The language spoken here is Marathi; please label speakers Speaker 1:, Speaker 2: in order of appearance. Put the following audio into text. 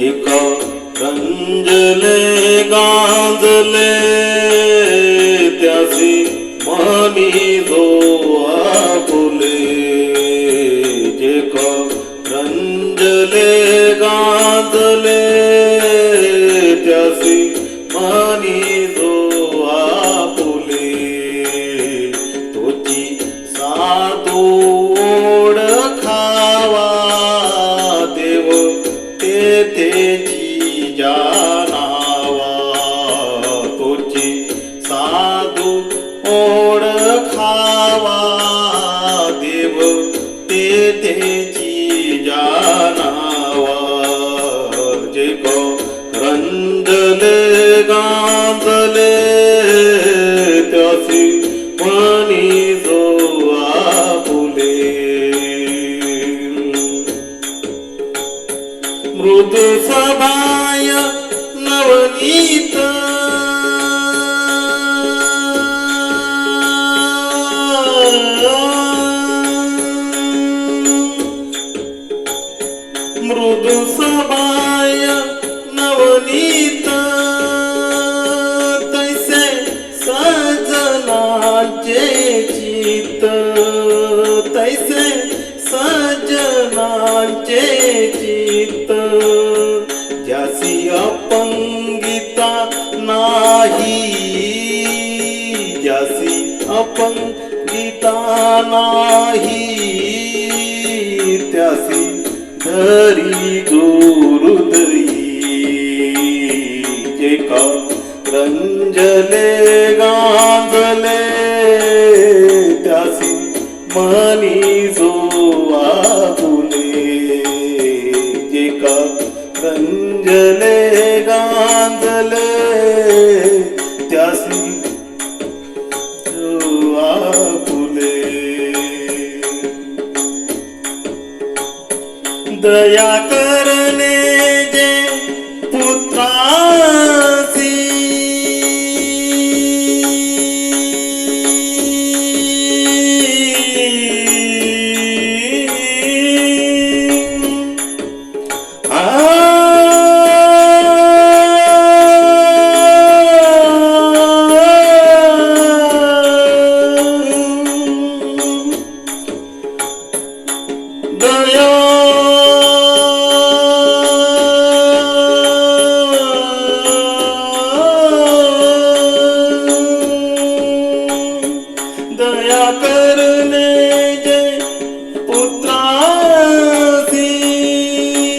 Speaker 1: એકા કંજલે ગાંધલે ત્યાસી માની ചുണ്ടലെ കാന്തലെ പ്യാസി പാനി സോവാപുലേ മൃദു സഭായ നവനീത മൃദു സഭായ तैसे सजनाचे चित ज्यासी अपंगिता नाही ज्यासी अपंगिता नाही त्यासी धरी जोरुदयी जे का रंजले मानी जो आपुले जे का गंजले गांजले त्यासी जो आपुले दया करणे દયા કરને